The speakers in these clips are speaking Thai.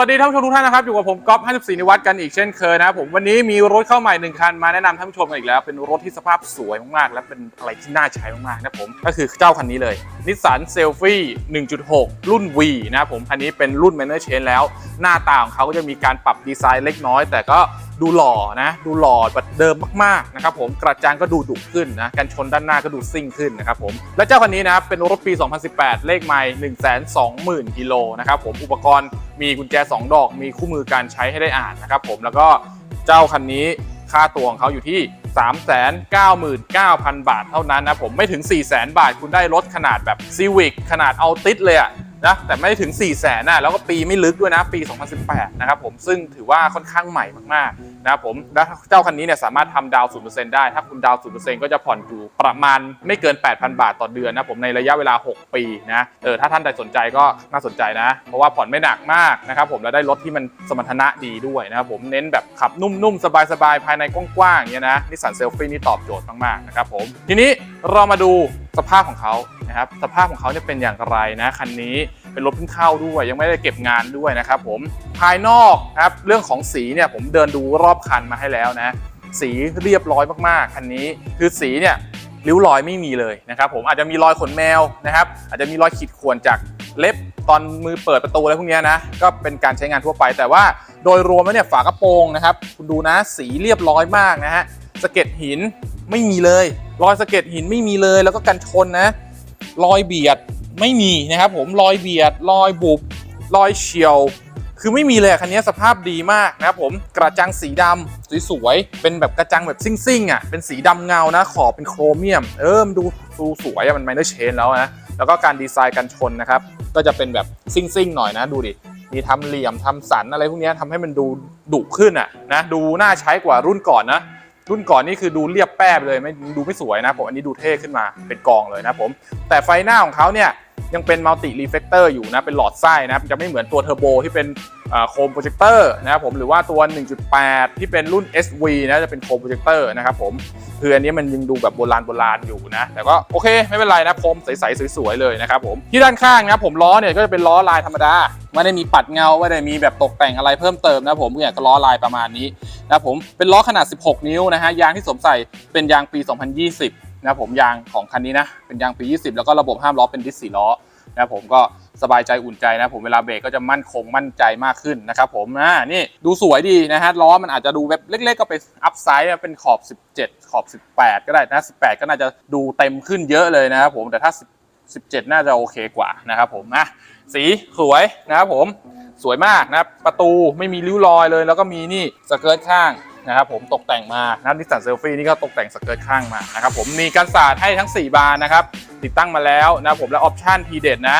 สวัสดีท่านผู้ชมทุกท่านนะครับ อยู่กับผมก๊อฟ54นิวัฒน์กันอีกเช่นเคยนะครับผมวันนี้มีรถเข้าใหม่หนึ่งคันมาแนะนำท่านผู้ชมกันอีกแล้ว เป็นรถที่สภาพสวยมากๆ และเป็นอะไรที่น่าใช้มากๆนะผมก็คือเจ้าคันนี้เลยนิสสันเซลฟี่1.6 รุ่น V นะครับผมคันนี้เป็นรุ่น Manor Chain แล้ว หน้าตาของเขาก็จะมีการปรับดีไซน์เล็กน้อย แต่ก็ ดูหล่อนะ ดูหล่อแบบเดิมมากๆนะครับผมกระจังก็ดูดุขึ้นนะกันชนด้านหน้าก็ดูซิ่งขึ้นนะครับผมและเจ้าคันนี้นะครับเป็นรถปี 2018 เลขไมล์120,000กิโลนะครับผมอุปกรณ์มีกุญแจ 2 ดอก มีคู่มือการใช้ให้ได้อ่านนะครับผมแล้วก็เจ้าคันนี้ค่าตัวของเขาอยู่ที่ 399,000 บาทเท่านั้นนะผมไม่ถึง 400,000 บาทคุณได้รถขนาดแบบซีวิกขนาดเอาติดเลยอะ นะแต่ไม่ถึง 4 0 0แสนนะแล้วก็ปีไม่ลึกด้วยนะปี 2018 นะครับผมซึ่งถือว่าค่อนข้างใหม่มากๆนะครับผมและเจ้าคันนี้เนี่ยสามารถทำดาวน์0%ได้ ถ้าคุณดาวน์0%ก็จะผ่อนอยู่ประมาณไม่เกิน 8,000 บาทต่อเดือนนะผมในระยะเวลา 6 ปีนะเออถ้าท่านใดสนใจก็น่าสนใจนะ เพราะว่าผ่อนไม่หนักมากนะครับผมแล้วได้รถที่มันสมรรถนะดีด้วยนะครับผมเน้นแบบขับนุ่มๆสบายๆภายในกว้างๆอย่างเงี้ยนะนิสสันเซลฟี่นี่ตอบโจทย์มากๆนะครับผมทีนี้เรามาดูสภาพของเขา นะครับสภาพของเขาเนี่ยเป็นอย่างไรนะคันนี้เป็นรถเพิ่งเข้าด้วยยังไม่ได้เก็บงานด้วยนะครับผมภายนอกครับเรื่องของสีเนี่ยผมเดินดูรอบคันมาให้แล้วนะ สีเรียบร้อยมากๆคันนี้คือสีเนี่ยริ้วรอยไม่มีเลยนะครับผมอาจจะมีรอยขนแมวนะครับ อาจจะมีรอยขีดข่วนจากเล็บตอนมือเปิดประตูอะไรพวกนี้นะก็เป็นการใช้งานทั่วไป แต่ว่าโดยรวมแล้วเนี่ยฝากระโปรงนะครับ คุณดูนะสีเรียบร้อยมากนะฮะสะเก็ดหินไม่มีเลย รอยสะเก็ดหินไม่มีเลยแล้วก็กันชนนะ รอยเบียดไม่มีนะครับผมรอยเบียดรอยบุบรอยเฉียว คือไม่มีเลยคันนี้สภาพดีมากนะครับผมกระจังสีดำสวยๆเป็นแบบกระจังแบบซิ่งๆอะเป็นสีดำเงานะขอบเป็นโครเมียม เออมันดูดูสวยอะมันไมเนอร์เชนแล้วนะแล้วก็การดีไซน์กันชนนะครับก็จะเป็นแบบซิ่งๆหน่อยนะดูดิมีทำเหลี่ยมทำสันอะไรพวกนี้ยทำให้มันดูดุขึ้นอะนะดูน่าใช้กว่ารุ่นก่อนนะ รุ่นก่อนนี่คือดูเรียบแป้ไปเลยไม่ดูไม่สวยนะผมอันนี้ดูเท่ขึ้นมาเป็นกองเลยนะผมแต่ไฟหน้าของเขาเนี่ยยังเป็นมัลติรีเฟกเตอร์อยู่นะเป็นหลอดไส้นะครับจะไม่เหมือนตัวเทอร์โบที่เป็น โคมโปรเจคเตอร์นะครับผมหรือว่าตัว 1.8 ที่เป็นรุ่น SV นะจะเป็นโคมโปรเจคเตอร์นะครับผมคืออันนี้มันยังดูแบบโบราณโบราณอยู่นะ แต่ก็โอเคไม่เป็นไรนะคมใสๆสวยๆเลยนะครับผมที่ด้านข้างนะผมล้อเนี่ยก็จะเป็นล้อลายธรรมดาไม่ได้มีปัดเงาไม่ได้มีแบบตกแต่งอะไรเพิ่มเติมนะผมเนี่ยก็ล้อลายประมาณนี้นะครับผมเป็นล้อขนาด 16 นิ้วนะฮะยางที่สวมใส่เป็นยางปี 2020นะครับผมยางของคันนี้นะเป็นยางปี 20 แล้วก็ระบบห้ามล้อเป็นดิสสี่ล้อ นะครับผมก็สบายใจอุ่นใจนะผมเวลาเบรกก็จะมั่นคงมั่นใจมากขึ้นนะครับผมอ่านี่ดูสวยดีนะฮะล้อมันอาจจะดูแบบเล็กๆ ก็ไปอัพไซด์เป็นขอบ 17 ขอบ 18 ก็ได้นะ 18 ก็น่าจะดูเต็มขึ้นเยอะเลยนะครับผมแต่ถ้า 17 น่าจะโอเคกว่านะครับผมอะสีสวยนะครับผมสวยมากนะครับประตูไม่มีริ้วรอยเลย แล้วก็มีนี่สเกิร์ตข้างนะครับผมตกแต่งมานะครับนิสสันเซลฟี่นี่ก็ตกแต่งสเกิร์ตข้างมานะครับผมมีกันศาสตร์ให้ทั้ง 4 บานนะครับ ติดตั้งมาแล้วนะผมและออปชันทีเด็ดนะ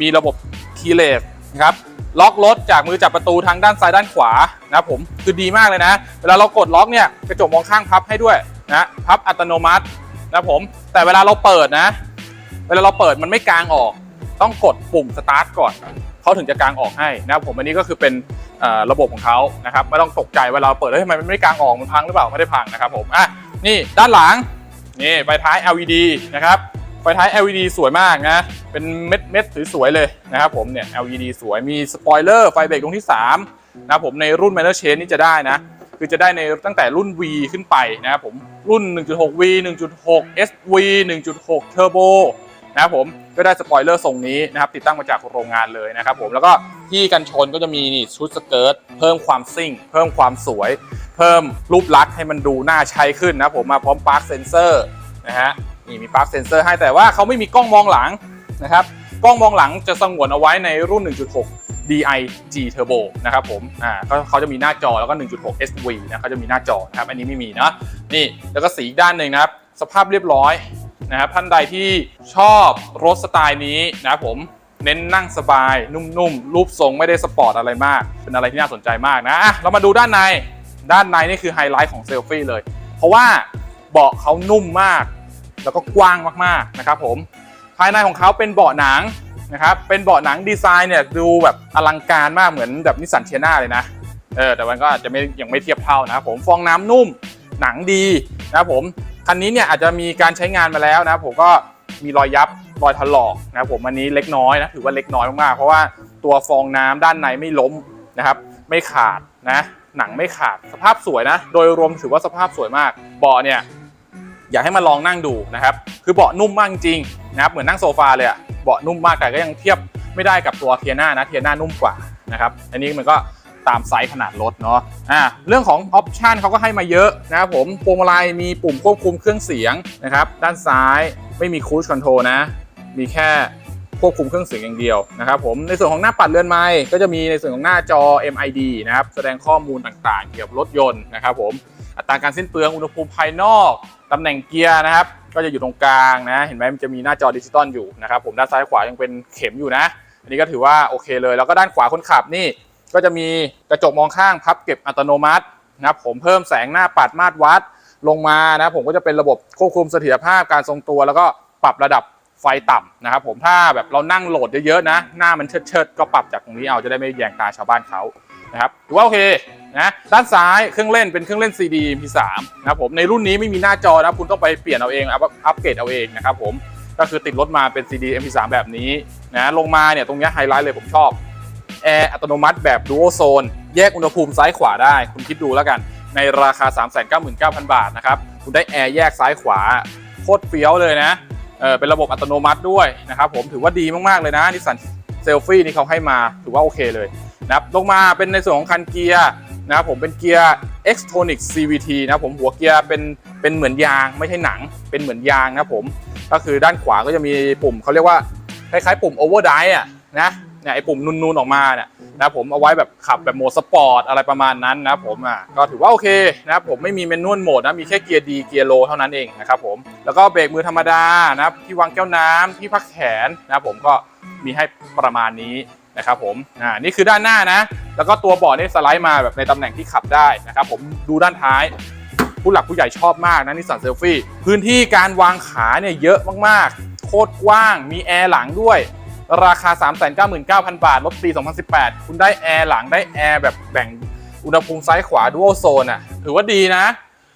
มีระบบคีเลสนะครับล็อกรถจากมือจับประตูทางด้านซ้ายด้านขวานะผมคือดีมากเลยนะ เวลาเรากดล็อกเนี่ยกระจกมองข้างพับให้ด้วยนะพับอัตโนมัตินะผมแต่เวลาเราเปิดนะ เวลาเราเปิดมันไม่กลางออก ต้องกดปุ่มสตาร์ทก่อนเขาถึงจะกลางออกให้นะผมอันนี้ก็คือเป็นระบบของเขานะครับไม่ต้องตกใจเวลาเราเปิดแล้วทำไมมันไม่กลางออกมันพังหรือเปล่าไม่ได้พังนะครับผมอะนี่ด้านหลังนี่ไฟท้าย LED นะครับ ไฟท้าย LED สวยมากนะ เป็นเม็ดเม็ดสวยๆเลยนะครับผมเนี่ย LED สวย มีสปอยเลอร์ไฟเบรกตรงที่3นะครับผมในรุ่น Manor Chain นี่จะได้นะ คือจะได้ในตั้งแต่รุ่น V ขึ้นไปนะครับผมรุ่น 1.6V 1.6 SV 1.6 Turbo นะครับผมก็ได้สปอยเลอร์ทรงนี้นะครับติดตั้งมาจากโรงงานเลยนะครับผมแล้วก็ที่กันชนก็จะมีนี่ชุดสเกิร์ตเพิ่มความซิ่ง เพิ่มความสวย เพิ่มรูปลักษณ์ให้มันดูน่าใช้ขึ้นนะผมมาพร้อมปาร์คเซนเซอร์นะฮะ นี่มีปาร์คเซนเซอร์ให้แต่ว่าเขาไม่มีกล้องมองหลังนะครับกล้องมองหลังจะสงวนเอาไว้ในรุ่น 1.6 DIG Turbo นะครับผมอ่าเขาเขาจะมีหน้าจอแล้วก็ 1.6 SV นะเขาจะมีหน้าจอนะครับอันนี้ไม่มีนะนี่แล้วก็สีอีกด้านหนึ่งนะครับสภาพเรียบร้อยนะครับท่านใดที่ชอบรถสไตล์นี้นะครับผมเน้นนั่งสบาย นุ่มๆ รูปทรงไม่ได้สปอร์ตอะไรมาก เป็นอะไรที่น่าสนใจมากนะอะเรามาดูด้านใน ด้านในนี่คือไฮไลท์ของเซลฟี่เลย เพราะว่าเบาะเขานุ่มมาก แล้วก็กว้างมากๆนะครับผมภายในของเขาเป็นเบาะหนังนะครับเป็นเบาะหนังดีไซน์เนี่ยดูแบบอลังการมากเหมือนแบบนิสสันเทียนาเลยนะเออแต่มันก็อาจจะไม่ยังไม่เทียบเท่านะครับผมฟองน้ำนุ่มหนังดีนะครับผมคันนี้เนี่ยอาจจะมีการใช้งานมาแล้วนะผมก็มีรอยยับรอยถลอกนะครับผมอันนี้เล็กน้อยนะถือว่าเล็กน้อยมากๆเพราะว่าตัวฟองน้ำด้านในไม่ล้มนะครับ ไม่ขาดนะหนังไม่ขาดสภาพสวยนะ โดยรวมถือว่าสภาพสวยมากเบาะเนี่ย อยากให้มาลองนั่งดูนะครับ คือเบาะนุ่มมากจริงนะครับเหมือนนั่งโซฟาเลยอะเบาะนุ่มมากแต่ก็ยังเทียบไม่ได้กับตัวเทียน่านะเทียน่านุ่มกว่านะครับอันนี้มันก็ตามไซส์ขนาดรถเนาะอ่าเรื่องของออปชันเขาก็ให้มาเยอะนะครับผมพวงมาลัยมีปุ่มควบคุมเครื่องเสียงนะครับด้านซ้ายไม่มีคูชคอนโทรนะ มีแค่ควบคุมเครื่องเสียงอย่างเดียวนะครับผมในส่วนของหน้าปัดเลื่อนไม้ก็จะมีในส่วนของหน้าจอ MID นะครับแสดงข้อมูลต่างๆ เกี่ยวกับรถยนต์นะครับผมอัตราการสิ้นเปลืองอุณหภูมิภายนอก ตำแหน่งเกียร์นะครับ ก็จะอยู่ตรงกลางนะ เห็นไหมมันจะมีหน้าจอดิจิตอลอยู่นะครับผมด้านซ้ายขวายังเป็นเข็มอยู่นะ อันนี้ก็ถือว่าโอเคเลย แล้วก็ด้านขวาคนขับนี่ ก็จะมีกระจกมองข้างพับเก็บอัตโนมัตินะครับผมเพิ่มแสงหน้าปัดมาตรวัดลงมานะผมก็จะเป็นระบบควบคุมเสถียรภาพการทรงตัว แล้วก็ปรับระดับไฟต่ำนะครับผมถ้าแบบเรานั่งโหลดเยอะๆนะ หน้ามันเชิดๆก็ปรับจากตรงนี้เอาจะได้ไม่แยงตาชาวบ้านเขานะครับถือว่าโอเค นะด้านซ้ายเครื่องเล่นเป็นเครื่องเล่น CD MP3 นะครับผมในรุ่นนี้ไม่มีหน้าจอนะคุณต้องไปเปลี่ยนเอาเองอัพอัปเกรดเอาเองนะครับผมก็คือติดรถมาเป็น CD MP3 แบบนี้นะลงมาเนี่ยตรงเนี้ยไฮไลท์เลยผมชอบแอร์อัตโนมัติแบบ Dual Zone แยกอุณหภูมิซ้ายขวาได้ คุณคิดดูแล้วกัน ในราคา 399,000 บาทนะครับ คุณได้แอร์แยกซ้ายขวา โคตรเฟี้ยวเลยนะเออเป็นระบบอัตโนมัติด้วยนะครับผมถือว่าดีมาก ๆ เลยนะนิสสันเซลฟี่นี่เขาให้มาถือว่าโอเคเลยนะครับลงมาเป็นในส่วนของคันเกียร์ นะครับผมเป็นเกียร์ Xtronic CVT นะผมหัวเกียร์เป็นเป็นเหมือนยางไม่ใช่หนัง เป็นเหมือนยางนะผมก็คือด้านขวาก็จะมีปุ่มเขาเรียกว่าคล้ายๆปุ่ม overdrive อะนะเนี่ยไอ้ปุ่มนูนๆออกมาเนี่ยนะครับผมเอาไว้แบบขับแบบโหมดสปอร์ตอะไรประมาณนั้นนะครับผมอะก็ถือว่าโอเคนะครับผมไม่มีเมนนวลโหมดนะมีแค่เกียร์ดีเกียร์โลเท่านั้นเองนะครับผมแล้วก็เบรกมือธรรมดานะที่วางแก้วน้ำที่พักแขนนะครับผมก็มีให้ประมาณนี้นะครับผมอ่านี่คือด้านหน้านะ แล้วก็ตัวเบาะนี่สไลด์มาแบบในตำแหน่งที่ขับได้นะครับผมดูด้านท้าย ผู้หลักผู้ใหญ่ชอบมากนะนิสสันเซลฟี่พื้นที่การวางขาเนี่ยเยอะมากๆ โคตรกว้างมีแอร์หลังด้วยราคา 399,000 บาทลดปี 2018 คุณได้แอร์หลังได้แอร์แบบแบ่งอุณหภูมิซ้ายขวาดูโอโซนอะถือว่าดีนะ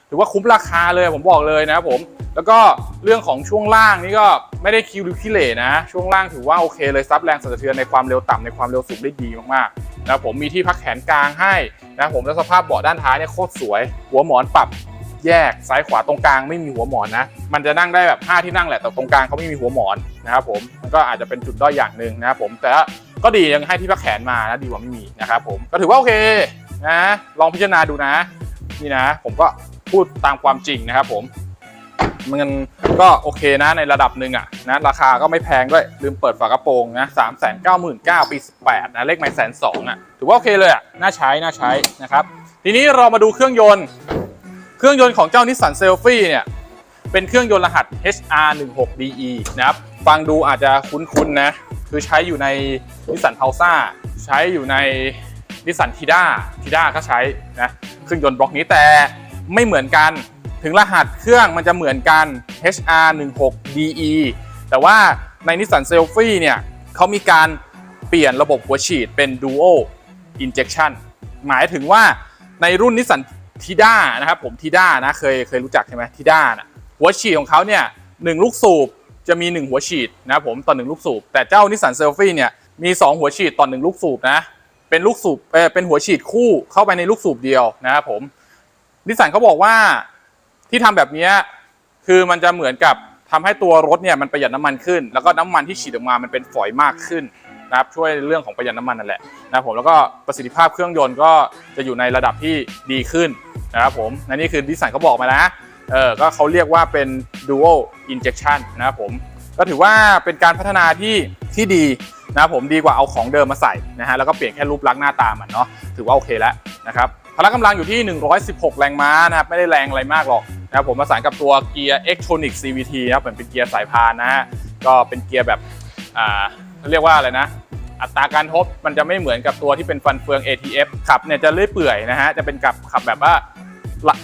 ถือว่าคุ้มราคาเลยผมบอกเลยนะครับผม แล้วก็เรื่องของช่วงล่างนี่ก็ไม่ได้คิวหรือขี้เหร่นะ ช่วงล่างถือว่าโอเคเลยซับแรงสั่นสะเทือนในความเร็วต่ำในความเร็วสูงได้ดีมากๆนะครับผมมีที่พักแขนกลางให้นะครับผมแล้วสภาพเบาะด้านท้ายเนี่ยโคตรสวย หัวหมอนปรับแยกซ้ายขวาตรงกลางไม่มีหัวหมอนนะ มันจะนั่งได้แบบ 5 ที่นั่งแหละแต่ตรงกลางเขาไม่มีหัวหมอนนะครับผมมันก็อาจจะเป็นจุดด้อยอย่างหนึ่งนะครับผมแต่ก็ดียังให้ที่พักแขนมานะดีกว่าไม่มีนะครับผมก็ถือว่าโอเคนะลองพิจารณาดูนะ นี่นะ ผมก็พูดตามความจริงนะครับผม มันก็โอเคนะในระดับหนึ่งอะนะราคาก็ไม่แพงด้วยลืมเปิดฝากระโปรงนะสามแสนเก้าหมื่นเก้าปีสิบแปดนะเลขไม่แสนสองอะถือว่าโอเคเลยอะน่าใช้น่าใช้นะครับทีนี้เรามาดูเครื่องยนต์ เครื่องยนต์ของเจ้านิสสันเซลฟี่เนี่ยเป็นเครื่องยนต์รหัส HR16DE นะครับฟังดูอาจจะคุ้นๆนะคือใช้อยู่ในนิสสัน p า l ซ่าใช้อยู่ในนิสสันทีด้าทีด้าก็ใช้นะเครื่องยนต์บล็อกนี้แต่ไม่เหมือนกัน ถึงรหัสเครื่องมันจะเหมือนกัน HR16DE แต่ว่าในนิสสันเซลฟี่เนี่ยเขามีการเปลี่ยนระบบหัวฉีดเป็น Dual Injection หมายถึงว่าในรุ่นนิสสันทีด้านะครับผมทีด้านะเคยเคยรู้จักใช่ไหมทีด้านะหัวฉีดของเขาเนี่ยหนึ่งลูกสูบจะมี 1 หัวฉีดนะครับผมต่อ1ลูกสูบ แต่เจ้านิสสันเซลฟี่เนี่ยมี 2 หัวฉีดต่อ1ลูกสูบนะเป็นลูกสูบเออเป็นหัวฉีดคู่เข้าไปในลูกสูบเดียวนะครับผมนิสสันเขาบอกว่า ที่ทำแบบนี้คือมันจะเหมือนกับทำให้ตัวรถเนี่ยมันประหยัดน้ำมันขึ้น แล้วก็น้ำมันที่ฉีดออกมามันเป็นฝอยมากขึ้นนะครับช่วยเรื่องของประหยัดน้ำมันนั่นแหละนะครับผมแล้วก็ประสิทธิภาพเครื่องยนต์ก็จะอยู่ในระดับที่ดีขึ้นนะครับผมนี่คือนิสสันเขาบอกมานะเออก็เขาเรียกว่าเป็น dual injection นะครับผมก็ถือว่าเป็นการพัฒนาที่ที่ดีนะครับผมดีกว่าเอาของเดิมมาใส่นะฮะแล้วก็เปลี่ยนแค่รูปลักษณ์หน้าตามันเนาะถือว่าโอเคแล้วนะครับ พละกำลังอยู่ที่ 116 แรงม้านะครับ ไม่ได้แรงอะไรมากหรอกนะครับผมประสานกับตัวเกียร์ Xtronic CVT นะครับเหมือนเป็นเกียร์สายพานนะฮะก็เป็นเกียร์แบบอ่าเรียกว่าอะไรนะ อัตราการทบมันจะไม่เหมือนกับตัวที่เป็นฟันเฟือง ATF ขับเนี่ยจะเลื่อยเปื่อยนะฮะจะเป็นกับขับแบบว่า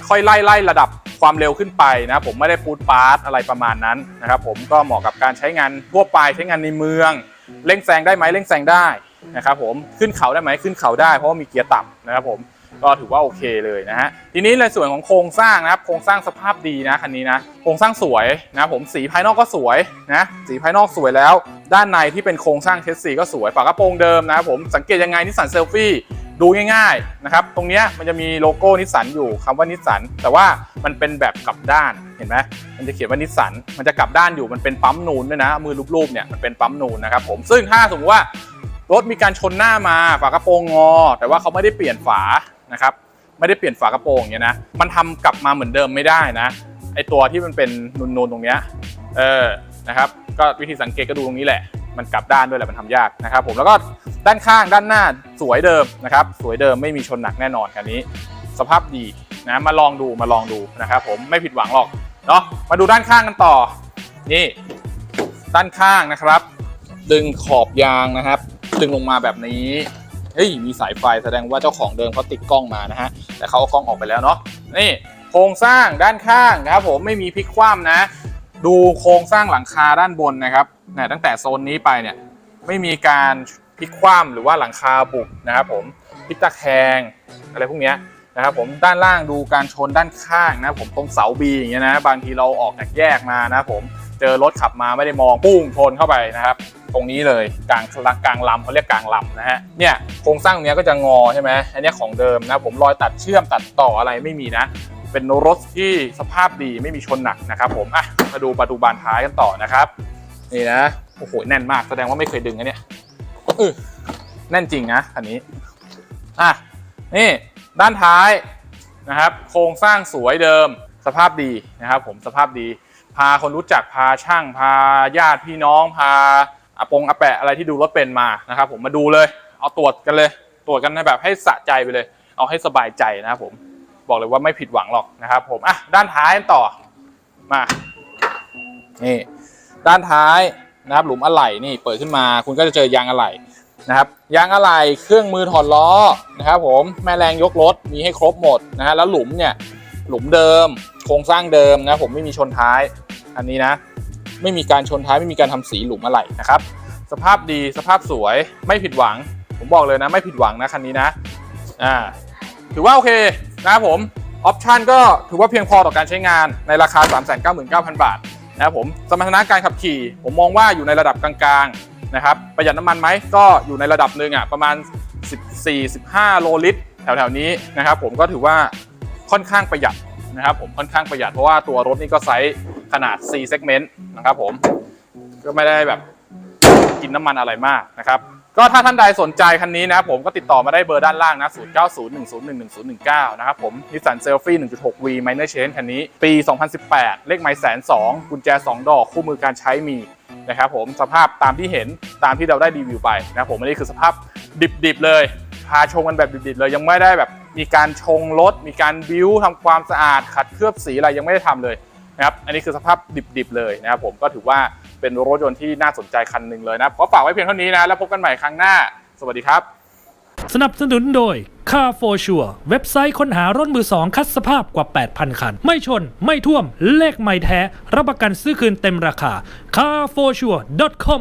ค่อยไล่ไล่ระดับความเร็วขึ้นไปนะผมไม่ได้ปูดปาร์ตอะไรประมาณนั้นนะครับผมก็เหมาะกับการใช้งานทั่วไปใช้งานในเมืองเร่งแซงได้ไหมเร่งแซงได้นะครับผมขึ้นเขาได้ไหมขึ้นเขาได้เพราะว่ามีเกียร์ต่ำนะครับผม ก็ถือว่าโอเคเลยนะฮะทีนี้ในส่วนของโครงสร้างนะครับโครงสร้างสภาพดีนะคันนี้นะโครงสร้างสวยนะผมสีภายนอกก็สวยนะสีภายนอกสวยแล้ว ด้านในที่เป็นโครงสร้างเชสซีก็สวยฝากระโปรงเดิมนะครับผมสังเกตยังไงนิสสันเซลฟี่ดูง่ายๆนะครับตรงนี้มันจะมีโลโก้นิสสันอยู่คำว่านิสสันแต่ว่ามันเป็นแบบกลับด้านเห็นไหมมันจะเขียนว่านิสสันมันจะกลับด้านอยู่มันเป็นปั๊มนูนด้วยนะมือรูปๆเนี่ยมันเป็นปั๊มนูนนะครับผมซึ่งถ้าสมมติว่ารถมีการชนหน้ามาฝากระโปรงงอ แต่ว่าเขาไม่ได้เปลี่ยนฝา นะครับไม่ได้เปลี่ยนฝากระโปรงอย่างเงี้ยนะมันทำกลับมาเหมือนเดิมไม่ได้นะไอตัวที่มันเป็นนูนๆตรงเนี้ยเออนะครับก็วิธีสังเกตก็ดูตรงนี้แหละ มันกลับด้านด้วยแหละมันทำยากนะครับผมแล้วก็ด้านข้างด้านหน้าสวยเดิมนะครับสวยเดิมไม่มีชนหนักแน่นอนคันนี้ สภาพดีนะมาลองดูมาลองดูนะครับผมไม่ผิดหวังหรอกเนาะมาดูด้านข้างกันต่อ นี่ ด้านข้างนะครับ ดึงขอบยางนะครับ ดึงลงมาแบบนี้ เฮ้ยมีสายไฟแสดงว่าเจ้าของเดิมเขาติดกล้องมานะฮะแต่เขาเอากล้องออกไปแล้วเนาะนี่โครงสร้างด้านข้างครับผมไม่มีพลิกคว่ำนะ ดูโครงสร้างหลังคาด้านบนนะครับเนี่ยตั้งแต่โซนนี้ไปเนี่ยไม่มีการพลิกคว่ำหรือว่าหลังคาบุบนะครับผมพลิกตะแคงอะไรพวกนี้นะครับผมด้านล่างดูการชนด้านข้างนะผมตรงเสาบีอย่างเงี้ยนะบางทีเราออกจากแยกมานะผมเจอรถขับมาไม่ได้มองปุ้งชนเข้าไปนะครับ ตรงนี้เลยกลางกลางลำเขาเรียกกลางลำนะฮะเนี่ยโครงสร้างเนี้ยก็จะงอใช่ไหมอันนี้ของเดิมนะผมรอยตัดเชื่อมตัดต่ออะไรไม่มีนะ เป็นรถที่สภาพดีไม่มีชนหนักนะครับผมอะมาดูประตูบานท้ายกันต่อนะครับ นี่นะโอ้โหแน่นมากแสดงว่าไม่เคยดึงนะเนี่ยแน่นจริงนะคันนี้อะนี่ด้านท้ายนะครับ โครงสร้างสวยเดิมสภาพดีนะครับ ผมสภาพดี พาคนรู้จักพาช่างพาญาติพี่น้องพา อาปงอาแปะอะไรที่ดูรถเป็นมานะครับผมมาดูเลย เอาตรวจกันเลย ตรวจกันในแบบให้สะใจไปเลย เอาให้สบายใจนะครับผมบอกเลยว่าไม่ผิดหวังหรอกนะครับผมอะด้านท้ายต่อมานี่ด้านท้ายนะครับหลุมอะไหล่นี่เปิดขึ้นมาคุณก็จะเจอยางอะไหล่นะครับยางอะไหล่เครื่องมือถอดล้อนะครับผมแม่แรงยกรถมีให้ครบหมดนะฮะแล้วหลุมเนี่ยหลุมเดิม โครงสร้างเดิมนะผมไม่มีชนท้ายอันนี้นะ ไม่มีการชนท้ายไม่มีการทำสีหลุมอะไหล่นะครับ สภาพดีสภาพสวยไม่ผิดหวัง ผมบอกเลยนะ ไม่ผิดหวังนะคันนี้นะอ่าถือว่าโอเคนะครับผมออปชันก็ถือว่าเพียงพอต่อการใช้งานในราคา 399,000 บาทนะครับผมสมรรถนะการขับขี่ ผมมองว่าอยู่ในระดับกลางๆนะครับประหยัดน้ำมันไหมก็อยู่ในระดับหนึ่งอะประมาณ 14-15 โลลิตร แถวๆนี้นะครับผมก็ถือว่าค่อนข้างประหยัด นะครับผมค่อนข้างประหยัดเพราะว่าตัวรถนี่ก็ไซส์ขนาด C segment นะครับผมก็ไม่ได้แบบกินน้ำมันอะไรมากนะครับก็ถ้าท่านใดสนใจคันนี้นะครับผมก็ติดต่อมาได้เบอร์ด้านล่างนะ 0901011019 นะครับผมนิสสันเซลฟี่ 1.6V Minor Change คันนี้ ปี 2018 เลขไมล์แสนสองกุญแจ 2 ดอกคู่มือการใช้มีนะครับผมสภาพตามที่เห็นตามที่เราได้รีวิวไปนะผมอันนี้คือสภาพดิบๆเลย พาชมกันแบบดิบๆเลยยังไม่ได้แบบ มีการชงรถ มีการบิ้วทำความสะอาด ขัดเคลือบสีอะไรยังไม่ได้ทำเลยนะครับ อันนี้คือสภาพดิบๆเลยนะครับผมก็ถือว่าเป็นรถยนต์ที่น่าสนใจคันหนึ่งเลยนะขอฝากไว้เพียงเท่านี้นะ แล้วพบกันใหม่ครั้งหน้า สวัสดีครับ สนับสนุนโดย Car for Sure เว็บไซต์ค้นหารถมือสองคัดสภาพกว่า 8,000 คัน ไม่ชน ไม่ท่วม เลขไม่แท้ รับประกันซื้อคืนเต็มราคา carforsure.com